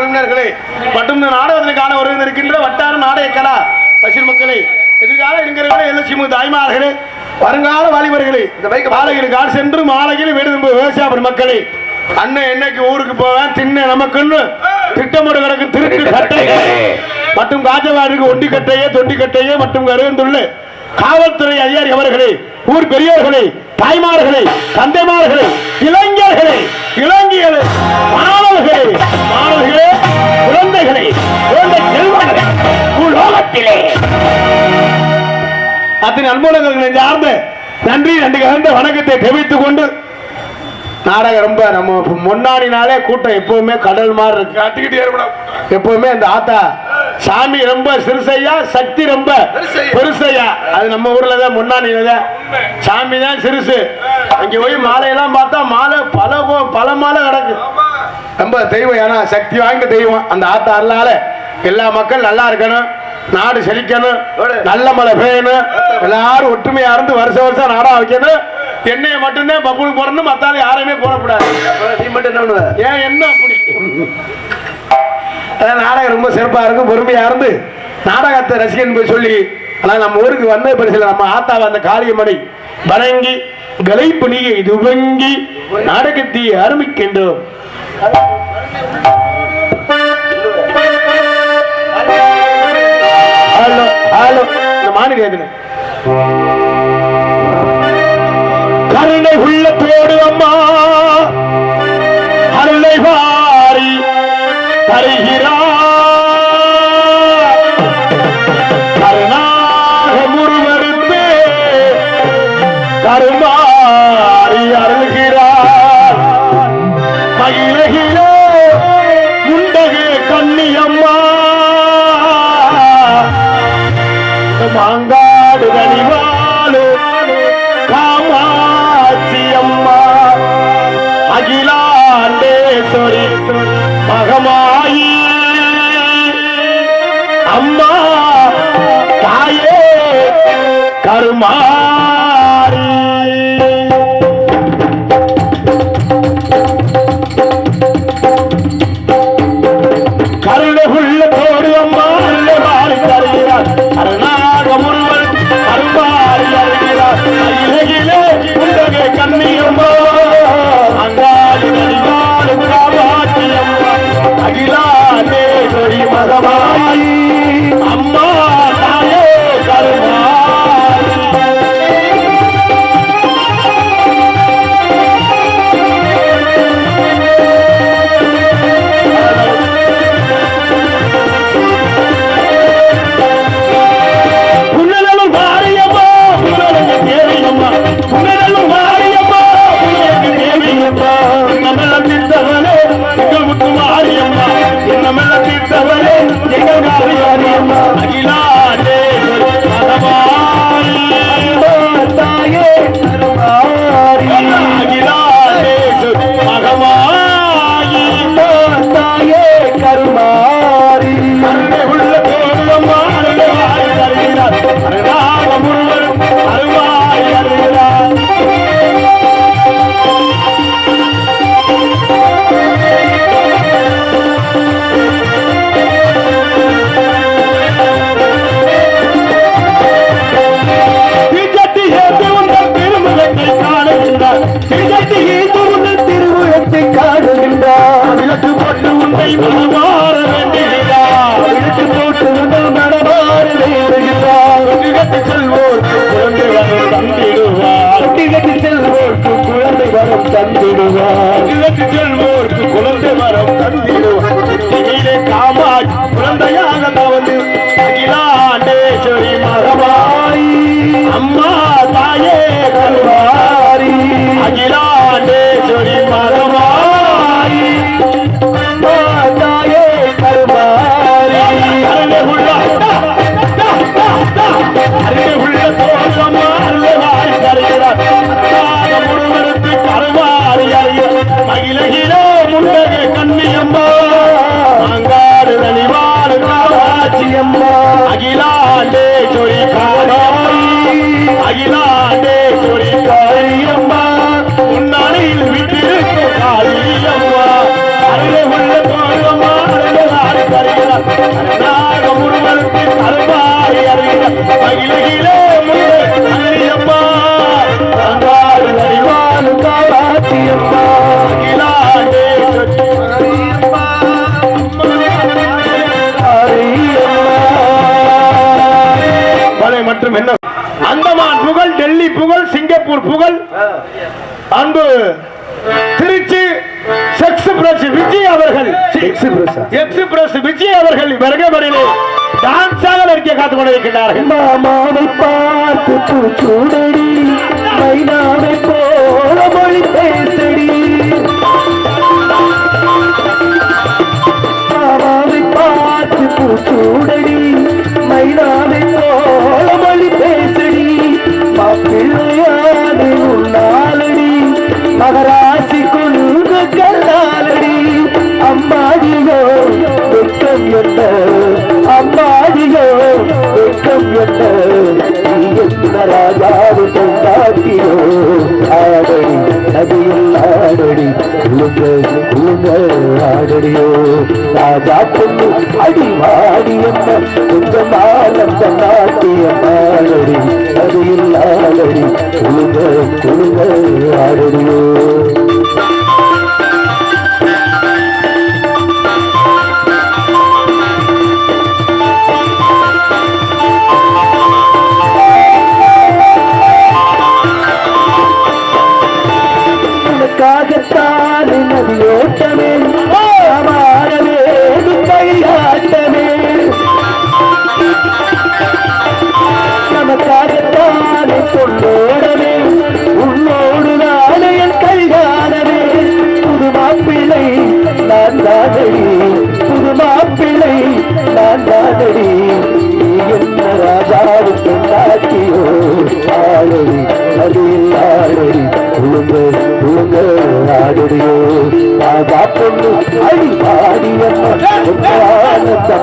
குழுவினர்களே மற்றும் நாடகத்திற்கான ஒரு இருக்கின்ற வட்டார நாடக கலா. பசில் மக்களே எதிர்கால இளைஞர்களே எல்எஸ்சி தாய்மார்களே வருங்கால வாலிபர்களே கால் சென்று மாலையில் வீடு திரும்ப விவசாய மக்களே அண்ணன் என்னைக்கு ஊருக்கு போவேன் தின்ன நமக்குன்னு திட்டமிட கிடக்கு திருட்டு கட்டைகளே மற்றும் காஜவாடிக்கு ஒண்டி கட்டையே தொண்டி கட்டையே மற்றும் கருவந்துள்ள காவல்துறை அதிகாரி அவர்களே ஊர் பெரியவர்களே தாய்மார்களே தந்தைமார்களே இளைஞர்களே இளைஞர்களே மாணவர்களே குழந்தைகளே குழந்தை செல்வங்களே உலோகத்திலே அத்தனை அன்புலங்களை சார்ந்த நன்றி நன்றி கலந்த வணக்கத்தை தெரிவித்துக் கொண்டு நாடகம் ரொம்ப நம்ம முன்னாடினாலே கூட்டம் எப்பவுமே கடல் மாதிரி இருக்கு. எப்பவுமே அந்த ஆத்தா சாமி ரொம்ப சிறுசையா சக்தி ரொம்ப பெருசையா. அது நம்ம ஊர்ல தான் முன்னாடியில தான். சாமி தான் சிறுசு. அங்க போய் மாலையெல்லாம் பார்த்தா மாலை பல கோ- பல மாலை கிடக்கு. ரொம்ப தெய்வம் ஏன்னா சக்தி வாய்ந்த தெய்வம். அந்த ஆத்தா அருளால எல்லா மக்கள் நல்லா இருக்கணும் நாடு செழிக்கணும் நல்ல மழை பெய்யணும் எல்லாரும் ஒற்றுமையா இருந்து வருஷம் வருஷம் நாடா வைக்கணும். என்னைய மட்டும்தான் பப்புளுக்கு போடணும் மத்தாலும் யாரையுமே போடக்கூடாது. நீ மட்டும் என்ன பண்ணுவ? ஏன் என்ன அப்படி? அதான் நாடகம் ரொம்ப சிறப்பா இருக்கும் பொறுமையா இருந்து நாடகத்தை ரசிகன் போய் சொல்லி ஆனா நம்ம ஊருக்கு வந்த பரிசுல நம்ம ஆத்தாவை அந்த காளியம்மனை வணங்கி கலைப்பு நீகை துவங்கி நாடகத்தை ஆரம்பிக்கின்றோம் ஹலோ ஹலோ இந்த மாநில கருணை உள்ளத்தோடு அம்மா அருளை வாரி தருகிறார் கருணாக முருகருப்பே கருமா கருமா வரும் மற்றும் என்ன? அந்தமான் புகழ் டெல்லி புகழ் சிங்கப்பூர் புகழ். அன்பு திருச்சி எக்ஸ்பிரஸ் விஜய் அவர்கள். எக்ஸ்பிரஸ் விஜய் அவர்கள் வருகவரிலே டான்ஸாக நடிக்க காத்துக் கொண்டிருக்கிறார்கள் மாமாவை பார்த்து பூச்சூடடி மைனாவை போல மொழி பேசடி. மாமாவை பார்த்து பூச்சூடடி மைனாவை என்ன அம்மாடியோ வெக்கம் என்ன? நீ என்ன ராஜாவு கொண்டாட்டியோ? ஆடடி நதியில் ஆடடி உளுங்க உளுங்க ஆடடியோ. ராஜா பொண்ணு அடி வாடியம்ம கொஞ்சம் ஆனந்த நாட்டியம் ஆடடி நதியில் ஆடடி உளுங்க உளுங்க ஆடடியோ. ஆடடியோ ராஜா பொண்ணு அடி ஆடியம்மா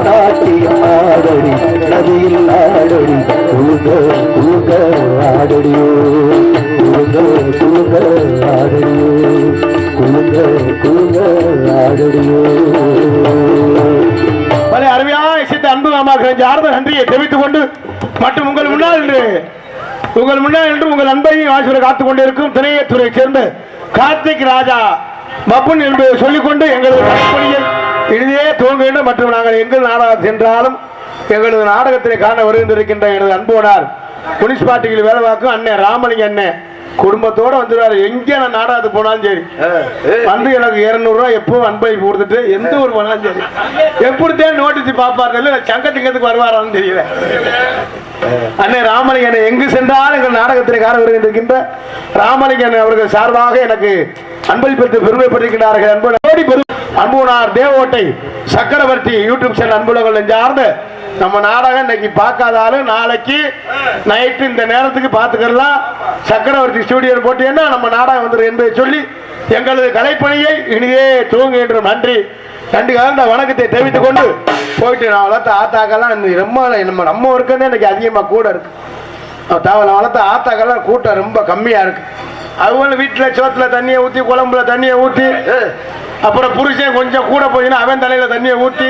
நாட்டியம் ஆடடி. நதியில் ஆடடி. உளுங்க உளுங்க ஆடடியோ? உளுங்க உளுங்க ஆடடியோ? குழுங்க குழுங்க ஆடடியோ? பல அருமையான இசைத்த அன்பு மாமாக்கள் ஆர்ந்த நன்றியை தெரிவித்துக் கொண்டு மற்றும் உங்கள் முன்னால் இன்று உங்கள் முன்னால் என்று உங்கள் அன்பையும் ஆசிரியர் காத்துக் கொண்டிருக்கும் திரையத்துறை சேர்ந்த கார்த்திக் ராஜா பப்புன் என்பதை சொல்லிக்கொண்டு எங்களது கலைப்பணியில் இனிதே துவங்க மற்றும் நாங்கள் எங்கள் நாடகம் சென்றாலும் எங்களது நாடகத்திலே காண வருகின்றிருக்கின்ற எனது அன்போனார் முனிசிபாலிட்டியில் வேலை பார்க்கும் அண்ணன் ராமலிங்க அண்ணன் குடும்பத்தோட வந்துருவாரு. எங்க நான் நாடகத்துக்கு போனாலும் சரி. வந்து எனக்கு 200 ரூபாய் எப்பவும் அன்பளிப்பு கொடுத்துட்டு எந்த ஊர் போனாலும் சரி. எப்படித்தான் நோட்டீஸ் பார்ப்பாரு இல்ல சங்கத்துக்கு வருவாரான்னு தெரியல. அண்ணன் ராமலிங்கன் எங்கு சென்றாலும் எங்கள் நாடகத்திலே காண வருகின்ற ராமலிங்கன் அவர்கள் சார்பாக எனக்கு அன்பளிப்பத்து பெருமைப்பட்டிருக்கிறார்கள் அன்பு பெரு அன்புனார் தேவோட்டை சக்கரவர்த்தி யூடியூப் சேனல் அன்புலங்கள் நெஞ்சார்ந்த நம்ம நாடகம் இன்னைக்கு பார்க்காதாலும் நாளைக்கு நைட்டு இந்த நேரத்துக்கு பார்த்துக்கலாம். சக்கரவர்த்தி ஸ்டூடியோ போட்டீங்கன்னா நம்ம நாடகம் வந்துடும் என்பதை சொல்லி எங்களது கலைப்பணியை இனியே துவங்குகின்ற நன்றி. நன்றி கலந்த வணக்கத்தை தெரிவித்துக் கொண்டு போயிட்டு நான் வளர்த்த ஆத்தாக்கெல்லாம் இன்னும் ரொம்ப நம்ம நம்ம இருக்கிறதே எனக்கு அதிகமாக கூட இருக்கு. நான் வளர்த்த ஆத்தாக்கெல்லாம் கூட்டம் ரொம்ப கம்மியாக இருக்கு. அவங்க வீட்டில் சோத்தில் தண்ணியை ஊற்றி குழம்புல தண்ணியை ஊற்றி அப்புறம் புருஷன் கொஞ்சம் கூட போயின்னா அவன் தலையில தண்ணியை ஊற்றி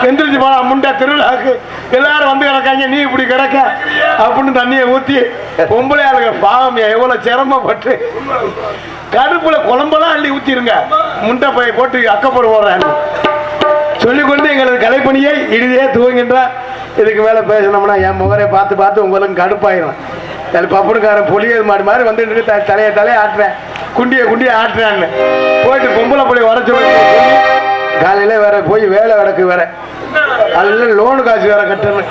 எந்திரிச்சு போனா முண்டை திருவிழாக்கு. எல்லாரும் வந்து கிடக்காங்க நீ இப்படி கிடக்க? அப்படின்னு தண்ணியை ஊற்றி பொம்பளை ஆளுங்க பாவம் எவ்வளவு சிரமப்பட்டு. கடுப்புல குழம்பெல்லாம் அள்ளி ஊத்திருங்க. முண்டை போய் போட்டு அக்கப்போடு போடுறேன் சொல்லிக்கொண்டு எங்களது கலைப்பணியை இறுதியே துவங்கின்ற இதுக்கு மேல பேசணும்னா என் முகரை பார்த்து பார்த்து உங்களுக்கு கடுப்பாயிரும். பப்புனுக்காரன் புளியது மாடு மாதிரி வந்துட்டு தலையை த- தலைய ஆட்டுறேன். குண்டியை குண்டியை ஆட்டுறான்னு. போயிட்டு பொம்பளை புள்ளி வர சொல்லி காலையில வேற போய் வேலை கிடக்கு வேற. அதுல லோனு காசு வேற கட்டணும்.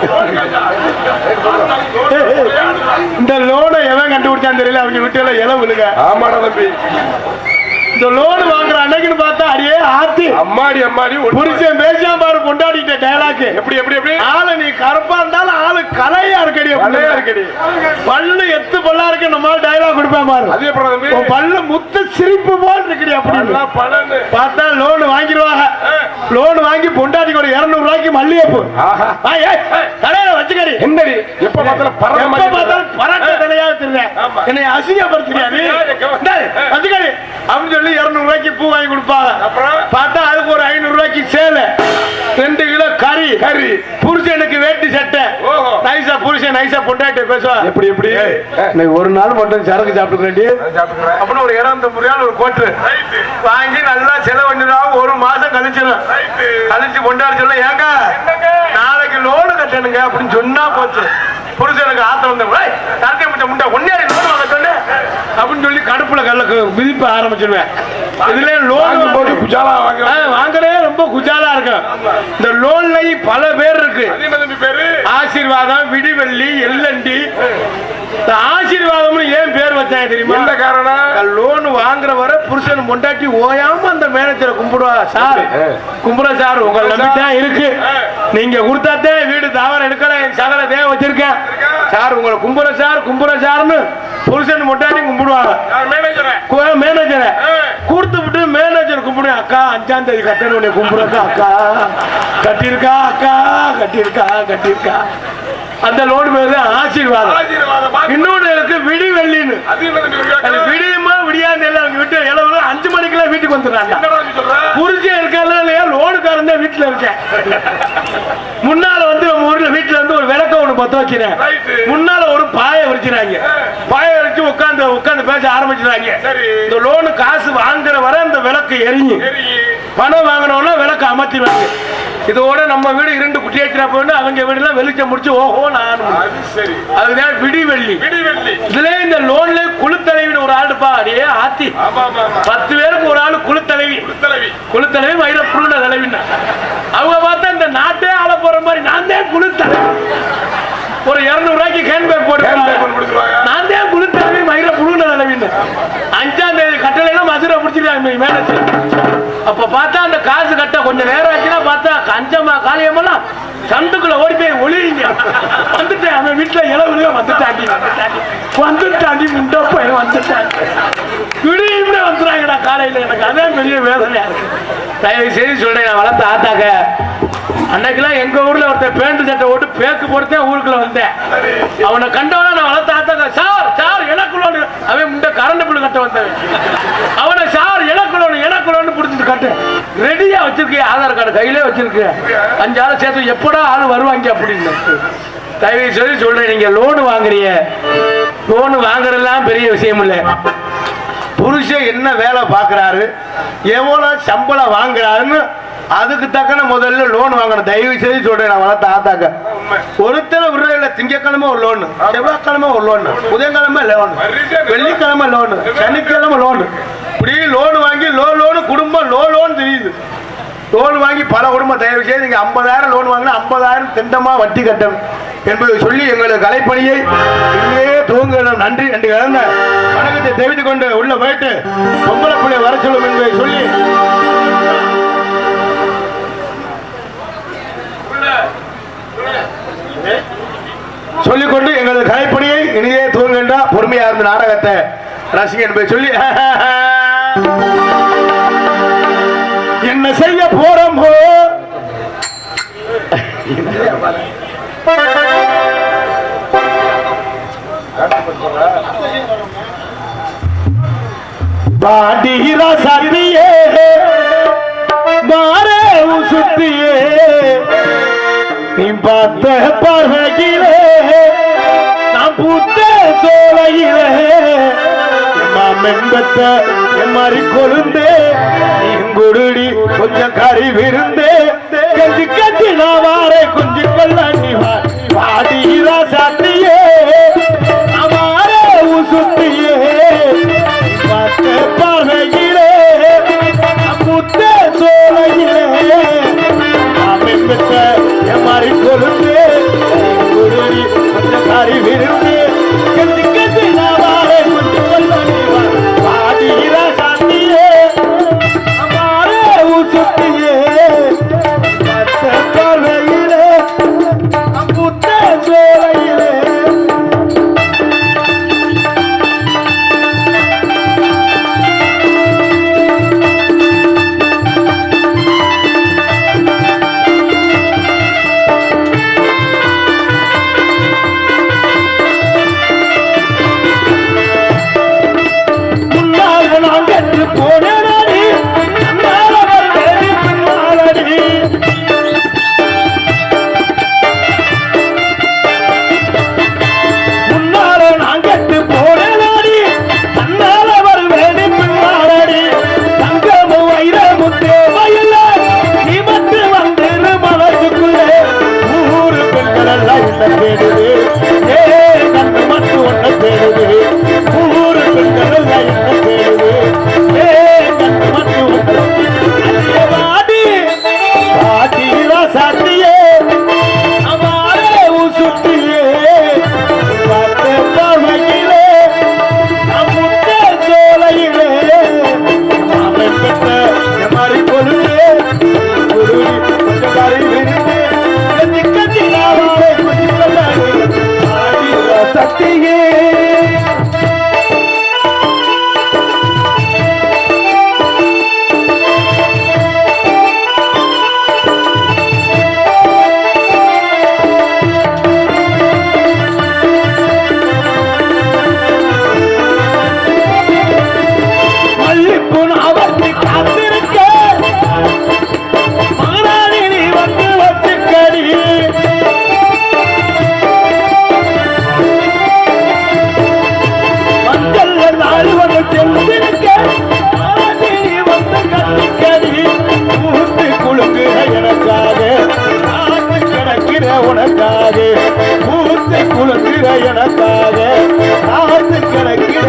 இந்த லோனை எவன் கண்டுபிடிச்சான்னு தெரியல அவங்க வீட்டுல இலை விழுங்க ஆமாடா தம்பி. இந்த லோன் வாங்குற அன்னைக்குன்னு பார்த்தா அடியே ஆத்தி. அம்மாடி அம்மாடி புருஷன் பேசாம பாரு கொண்டாடிட்ட டயலாக்கு எப்படி எப்படி எப்படி? ஆளு நீ கருப்பா இருந்தாலும் ஆளு கலையா இருக்கடி கலையா இருக்கடி. பல்லு எத்து பல்லா இருக்கு நம்மளால டயலாக் கொடுப்பேன் பாரு. அது உன் பல்லு முத்து சிரிப்பு போல் இருக்கடி அப்படி பார்த்தா லோன் வாங்கிடுவாங்க. லோன் வாங்கி பொண்டாட்டிக்கு ஒரு இருநூறு ரூபாய்க்கு மல்லிகைப்பூ. கடையில வச்சுக்கடி. என்னடி? எப்ப பார்த்தாலும் பரட்ட வந்துடுறேன் ஆமா. என்னை அசிங்கப்படுத்துறியா நீ? வச்சுக்கடி. அப்படின்னு சொல்லி இருநூறு ரூபாய்க்கு பூ வாங்கி கொடுப்பாங்க அப்புறம்? பார்த்தா அதுக்கு ஒரு ஐநூறு ரூபாய்க்கு சேலை ரெண்டு கிலோ கறி கறி. புருஷனுக்கு வேட்டி சட்டை. நைசா புருஷன் நைசா பொண்டாட்டி பேசுவா எப்படி, எப்படி? இன்னைக்கு ஒரு நாள் மட்டும் சரக்கு சாப்பிட்டுக்கிறேன். அப்படின்னு ஒரு இடம் முறையால் ஒரு கோட்டு. வாங்கி நல்லா செலவு பண்ணிடுவாங்க ஒரு மாசம் கழிச்சிடும். கழிச்சு கொண்டாடி சொல்ல ஏங்க? நாளைக்கு லோனு கட்டணுங்க அப்படின்னு சொன்னா போச்சு புருஷனுக்கு ஆத்திரம் வந்து "ஏய், தரத்தை முட்டை வாங்க சொல்லு அப்படின்னு சொல்லி கடுப்புல கல்லுக்கு மிதிப்ப ஆரம்பிச்சிருவேன். இதுல லோன் வாங்கும்போது குஜாலா வாங்க வாங்குறதே ரொம்ப குஜாலா இருக்கும். இந்த லோன்ல பல பேர் இருக்கு. ஆசீர்வாதம் விடிவெள்ளி எல்லண்டி ஆசீர்வாதம்னு ஏன் பேர் வச்சாங்க தெரியுமா? என்ன காரணம் லோன் வாங்குற வரை புருஷன் பொண்டாட்டி ஓயாம அந்த மேனேஜரை கும்பிடுவா. சார் கும்பிட சார் உங்களை நம்பி தான் இருக்கு. நீங்க கொடுத்தாத்தே வீடு தாவரம் எடுக்கல என் சகல தேவை வச்சிருக்கேன். சார் உங்களை கும்பிட சார் கும்பிட சார்னு புருஷன் பொண்டாட்டி கும்பிடுவாங்க. மேனேஜரை கொடுத்து விட்டு மேனேஜர் கும்பிடு அக்கா அஞ்சாம் தேதி கட்டணும் உன்னை கும்பிடுறக்கா அக்கா. கட்டியிருக்கா அக்கா கட்டியிருக்கா கட்டியிருக்கா. அந்த லோன் பேரு ஆசீர்வாதம். ஆசீர்வாதம். வாங்க. இன்னொன்னு இருக்கு விடி வெள்ளின்னு? விடியுமா விடியாது அவங்க வீட்டு இளவு அஞ்சு மணிக்கெல்லாம் வீட்டுக்கு வந்துடுறாங்க. புரிஞ்சு இருக்கல இல்லையா லோனுக்காரன் தான் வீட்டுல இருக்கேன். முன்னால வந்து நம்ம ஊர்ல வீட்டுல வந்து ஒரு விளக்க ஒண்ணு பத்த வச்சிருக்கேன். முன்னால ஒரு பாய விரிச்சிடாங்க. பாய விரிச்சு உட்காந்து உட்காந்து பேச ஆரம்பிச்சிடாங்க. சரி. இந்த லோனு காசு வாங்குற வரை அந்த விளக்கு எரியும் பணம் வாங்கினோம்னா விளக்கு அமர்த்திடுவாங்க. இதோட நம்ம வீடு இரண்டு குட்டியாச்சினா போயிட்டு அவங்க வீடுலாம் வெளிச்சம் முடிச்சு ஓஹோ நான் சரி. அதுதான் விடி வெள்ளி விடி வெள்ளி இதுல இந்த லோன்ல குழுத்தலைவின்னு ஒரு ஆளுப்பா அடியே ஆத்தி. பத்து பேருக்கு ஒரு ஆளு குழுத்தலைவி. தலைவி குழுத்தலைவி வயிற புருண்ட தலைவின்னு. அவங்க பார்த்தா இந்த நாட்டே ஆள போற மாதிரி நான் தான் குழுத்தலைவி ஒரு இருநூறு ரூபாய்க்கு கேன் பேக் போட்டு. நான் தான் குழுத்தலைவி மயிர புருண்ட தலைவின்னு. அஞ்சாம் தேதி கட்டளைனா மதுரை பிடிச்சிருக்காங்க மேனேஜர் அப்ப பார்த்தா அந்த காசு கட்ட கொஞ்சம் நேரம் ஆச்சுன்னா பார்த்தா அஞ்சம்மா காளியம்மெல்லாம் சந்துக்குள்ள ஓடி போய் ஒளிங்க வந்துட்டேன். அவன் வீட்டுல இளவுல வந்துட்டாண்டி வந்துட்டாண்டி. வந்துட்டாண்டி முண்டை போய் வந்துட்டாண்டி திடீர்னு வந்துடுறாங்கடா காலையில எனக்கு. அதான் பெரிய வேதனையா இருக்கு. தயவு செய்து சொல்றேன் நான் வளர்த்த ஆத்தாக்க. அன்னைக்கெல்லாம் எங்க ஊர்ல ஒருத்தன் பேண்ட் சட்டை போட்டு பேக்கு போட்டுதான் ஊருக்குள்ள வந்தேன். அவனை கண்டவன நான் வளர்த்த ஆத்தாக்க சார் சார் எனக்குள்ள அவன் முண்டை கரண்ட் பில்லு கட்ட வந்தவன். அவனை சார் எனக்கு பிடிச்சிட்டு கட்டு. ரெடியா வச்சிருக்கேன் ஆதார் கார்டு கையிலே வச்சிருக்கேன் அஞ்சு ஆள் சேர்த்து எப்படா ஆள் வருவாங்க அப்படின்னு. தயவு செய்து சொல்றேன் நீங்க லோனு வாங்குறீங்க. லோனு வாங்குறதெல்லாம் பெரிய விஷயம் இல்லை. புருஷன் என்ன வேலை பார்க்கறாரு எவ்வளோ சம்பளம் வாங்குறாருன்னு அதுக்கு தக்கன முதல்ல லோன் வாங்கணும். தயவு செய்து சொல்றேன் நான் வளர்த்த ஆத்தாக்க. ஒருத்தர விடுறதில்ல திங்கக்கிழமை ஒரு லோன் செவ்வாய்க்கிழமை ஒரு லோன் புதன்கிழமை லோன் வெள்ளிக்கிழமை லோன் சனிக்கிழமை லோன் இப்படி லோன் வாங்கி லோ லோனு குடும்பம் லோ லோன் தெரியுது. லோன் வாங்கி பல குடும்பம் தயவு செய்து நீங்கள் ஐம்பதாயிரம் லோன் வாங்கினா ஐம்பதாயிரம் திண்டமாக வட்டி கட்டணும் என்பதை சொல்லி எங்களது கலைப்பணியை இங்கே துவங்கணும். நன்றி என்று கலந்த வணக்கத்தை தெரிவித்துக் கொண்டு உள்ள போயிட்டு பொம்பளை பிள்ளை வர சொல்லும் என்பதை சொல்லி சொல்லிக்கொண்டு எங்களது கலைப்பணியை இனியே துவங்குகின்ற பொறுமையாக இருந்த நாடகத்தை ரசிங்க என்பதை சொல்லி என்ன செய்ய போறோம் பாடிரா சத்தியே மாறே சுத்தியே நீ பார்த்த பறகிலே நான் பூத்த சோலையிலே. மென்பத்த எம்மாரி கொழுந்தே. நீங்குருடி கொஞ்சம் கறி விருந்தே. கஞ்சி கஞ்சி நாவாரே குஞ்சு கொள்ள நீ பாடிரா சாத்தியே. அமாரே உசுத்தியே பார்த்த பார்வையிலே புத்த சோலையிலே. அவன் பெற்ற எம்மாரி கொழுந்து. குருடி கொஞ்சம் கறி விருந்தே. எனக்காக பூத்தை குளத்திட எனக்காக காத்து கிடக்கிற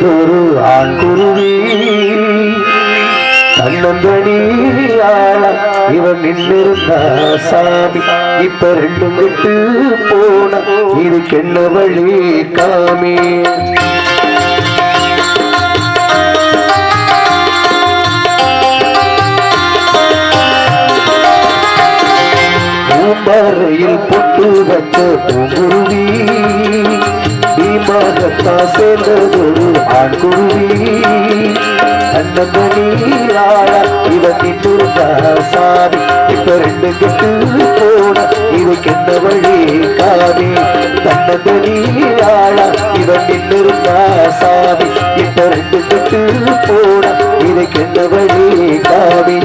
போதொரு ஆண்குருவி தன்னந்தனியாள இவன் நின்றிருந்த சாமி. இப்ப ரெண்டும் விட்டு போன இதுக்கு என்ன வழி காமே? பூம்பாறையில் பொட்டு வச்ச பூங்குருவி. பீமாகத்தா சேர்ந்ததொரு ஆண்குருவி நீராள இவன் நின்றுருந்தா சாமி. இப்ப ரெண்டு கெட்டு போன இதுக்கு என்ன வழி காமி? நீராள இவன் நின்றுருந்தா சாமி. இப்ப ரெண்டு கெட்டு போன இதுக்கு என்ன வழி காமி?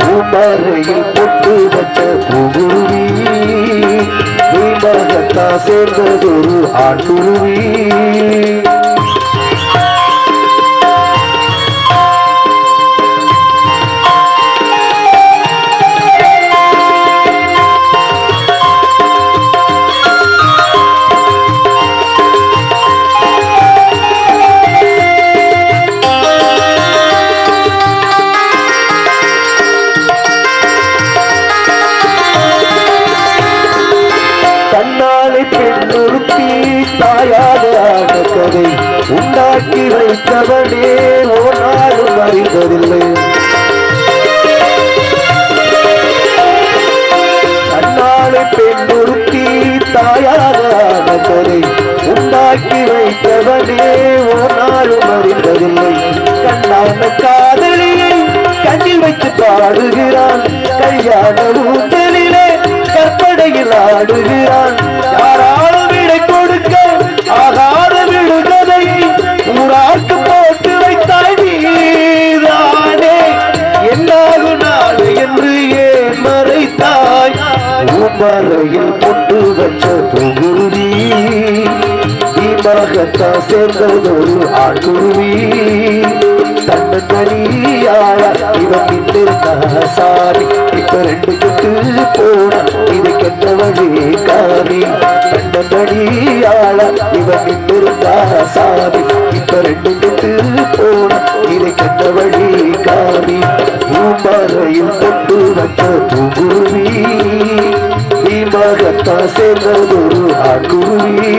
பூம்பாறையில் பொட்டு வச்ச பூ சேர்ந்ததொரு ஆண்குருவி ஆக்கி வைத்தவனே ஒரு நாளும் அறிந்ததில்லை. தன்னாலே பெண்ணுறுத்தி தாயாக ஆன உண்டாக்கி வைத்தவனே ஒரு அறிந்ததில்லை. கண்ணான காதலியை கண்ணில் வைத்து பாடுகிறான். கல்யாண ஊஞ்சலிலே கற்படையில் ஆடுகிறான். யாரா பூமரையில் பொட்டு வச்ச தொகுதி தீமகத்தா சேர்ந்ததொரு ஆட்டுருவி தன்னந்தனியாள இவன் நின்றிருந்த சாரி இப்ப ரெண்டு கெட்டு போன இது கெட்ட வழி காரி தன்னந்தனியாள இவன் நின்றிருந்த சாரி இப்ப ரெண்டு கெட்டு போன இது கெட்ட வழி காரி பூமரையில் பொட்டு வச்ச பூகுருவி தீமகத்தா சேர்ந்ததொரு ஆட்டுருவி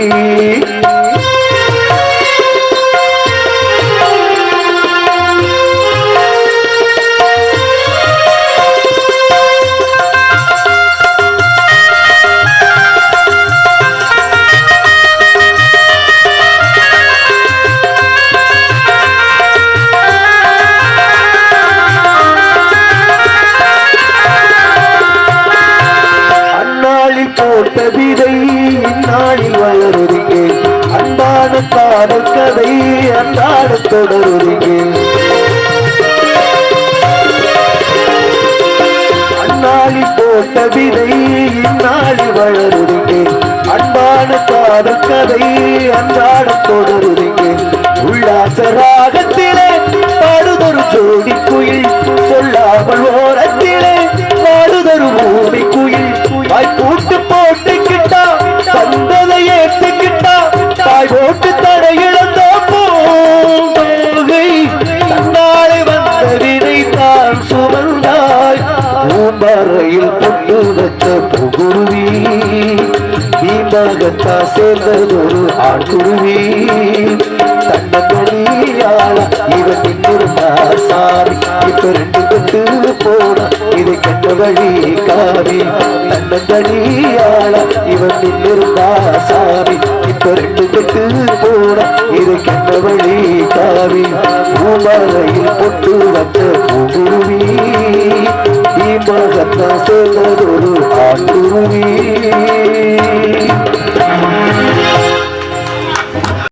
தீபகத்தா சேர்ந்ததொரு ஆண்குருவி தன்னந்தனியாள இவன் நின்றிருந்தா சாமி. இப்ப ரெண்டு கொண்டு போன இதை கண்ட வழி காவி தன்னந்தனியாள இவன் நின்றிருந்தா சாமி. இப்ப ரெண்டு கொண்டு போன இதை கண்ட வழி காவி பூமலையில் பொட்டு வச்ச பூகுருவி தீபகத்தா சேர்ந்ததொரு ஆண்குருவி